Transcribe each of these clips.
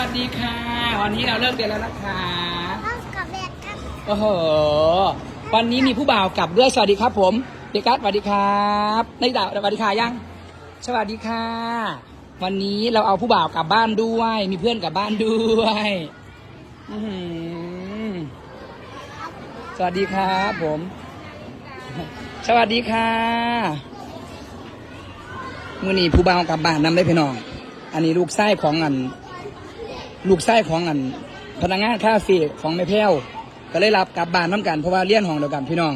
วัสดีค่ะ วันนี้เราเลิกเรียนแล้วนะคะเอากับแบกกันโอ้โหวันนี้มีผู้บ่าวกลับด้วยสวัสดีครับผมเดกัสสวัสดีครับนายดาวสวัสดีค่ะยังสวัสดีค่ะ วันนี้เราเอาผู้บ่าวกลับบ้านด้วย มีเพื่อนกลับบ้านด้วยอื้อหือสวัสดีครับผม สวัสดีค่ะมื่อนี้ผู้บ่าวกลับบ้านนำได้พี่น้อง อันนี้ลูกไส้ของอัน ลูกไส้ของอัน พนักงานคาเฟ่ของแม่แพ้วก็เลยรับกลับบ้านน้ำกันเพราะว่าเลี้ยนห้องเดียวกันพี่น้อง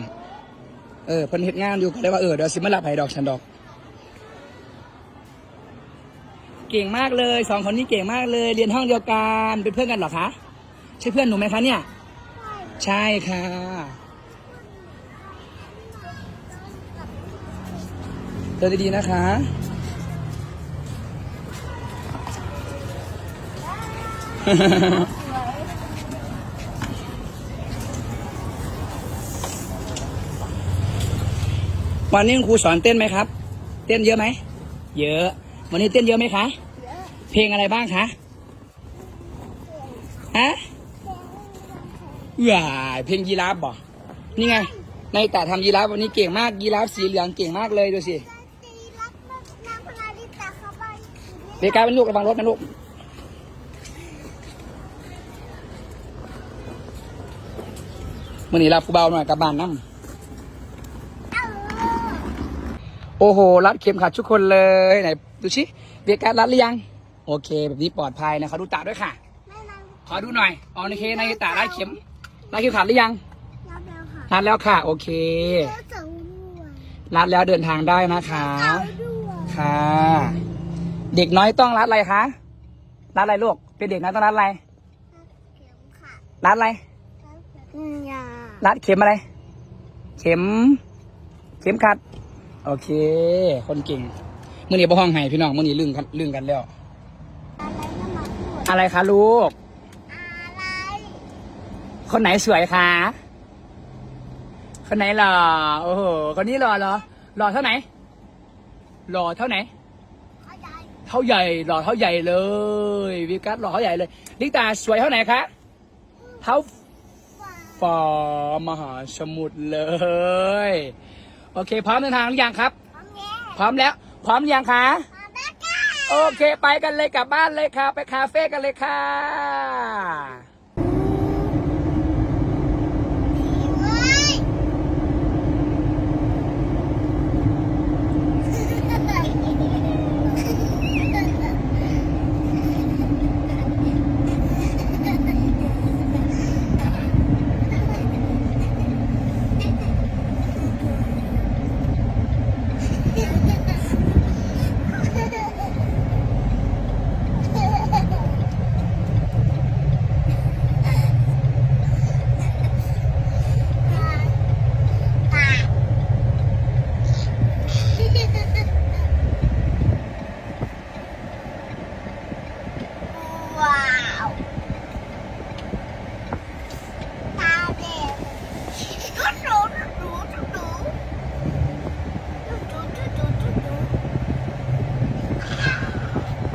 เออเพิ่นเฮ็ดงานอยู่ก็เลยว่าเออเดี๋ยวสิมารับให้ดอกฉันดอก เก่งมากเลยสองคนนี้เก่งมากเลย เรียนห้องเดียวกันเป็นเพื่อนกันเหรอคะใช่เพื่อนหนูไหมคะเนี่ย ใช่ค่ะเดินดีๆนะคะ วันนี้คุณครูสอนเต้นไหมครับ เต้นเยอะไหม เยอะ วันนี้เต้นเยอะไหมคะ เพลงอะไรบ้างคะฮะว้ายเพลงยีราฟบ่นี่ไง ในแต่ทำยีราฟวันนี้เก่งมาก ยีราฟสีเหลืองเก่งมากเลยดูสิตีรักนางพนาริตาเข้าไปเด็กกายเป็นลูกระวังรถนะลูก มื่อนี้รับผู้เบาหน่อยกลับบ้านน้ำเออโอ้โห รัดเข็มขัดทุกคนเลยไหนดูชิเบียร์การดรัดหรือยัง โอเค แบบนี้ปลอดภัยนะขอดูตาด้วยค่ะแม่นางขอดูหน่อยอ๋อในเคในตารัดเข็มรัดเข็มขัดหรือยังรับแล้วค่ะรัดแล้วค่ะ โอเคเจ้าเสาด้วยรัดแล้วเดินทางได้นะคะเสาด้วยค่ะ เด็กน้อยต้องรัดอะไรคะรัดอะไรลูกเป็นเด็กน้อยต้องรัดอะไรเข็มค่ะรัดอะไรอืมยา รัดเข็มอะไร เข็ม เข็มขัด โอเค คนเก่งมื่อนี้บ่ห้องไห้พี่น้องมื่อนี้ลึงกันลึงกันแล้ว อะไรก็มาพูดอะไรคะลูกอะไรคนไหนสวยคะ คนไหนหล่อ โอ้โห คนนี้หล่อเหรอ หล่อเท่าไหน หล่อเท่าไหนเข้าใจเท่าใหญ่ หล่อเท่าใหญ่เลย วิกัสหล่อเท่าใหญ่เลย ลิตาสวยเท่าไหนคะ เท่า ว่าฝ่ามหาสมุทรเลย โอเค พร้อมเดินทางหรือยังครับ พร้อมแง่พร้อมแล้ว พร้อมหรือยังคะมาแม่ก้าโอเคไปกันเลยกลับบ้านเลยค่ะ ไปคาเฟ่กันเลยค่ะ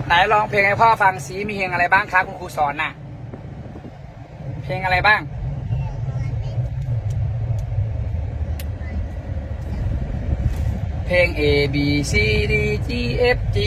ไหนลองเพลงให้พ่อฟังสีมีเพลงอะไรบ้างคะคุณครูสอนน่ะ เพลงอะไรบ้าง เพลง A B C D G F G